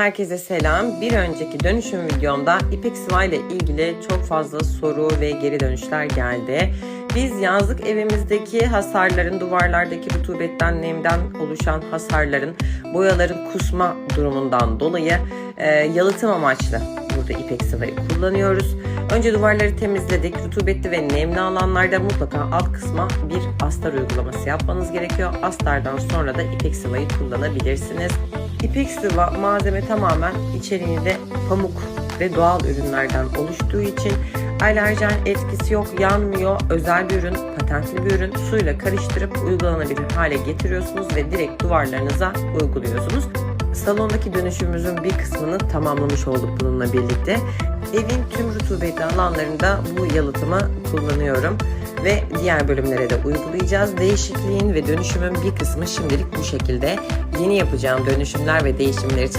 Herkese selam. Bir önceki dönüşüm videomda İpek Sıva ile ilgili çok fazla soru ve geri dönüşler geldi. Biz yazlık evimizdeki hasarların, duvarlardaki rutubetten, nemden oluşan hasarların, boyaların kusma durumundan dolayı e, yalıtım amaçlı burada İpek Sıva'yı kullanıyoruz. Önce duvarları temizledik. Rutubetli ve nemli alanlarda mutlaka alt kısma bir astar uygulaması yapmanız gerekiyor. Astardan sonra da İpek Sıva'yı kullanabilirsiniz. İpek Sıva malzeme tamamen içeriğinde pamuk ve doğal ürünlerden oluştuğu için alerjen etkisi yok, yanmıyor, özel bir ürün, patentli bir ürün. Suyla karıştırıp uygulanabilir hale getiriyorsunuz ve direkt duvarlarınıza uyguluyorsunuz. Salondaki dönüşümümüzün bir kısmını tamamlamış olduk bununla birlikte. Evin tüm rutubetli alanlarında bu yalıtımı kullanıyorum ve diğer bölümlere de uygulayacağız. Değişikliğin ve dönüşümün bir kısmı şimdilik bu şekilde. Yeni yapacağım dönüşümler ve değişimler için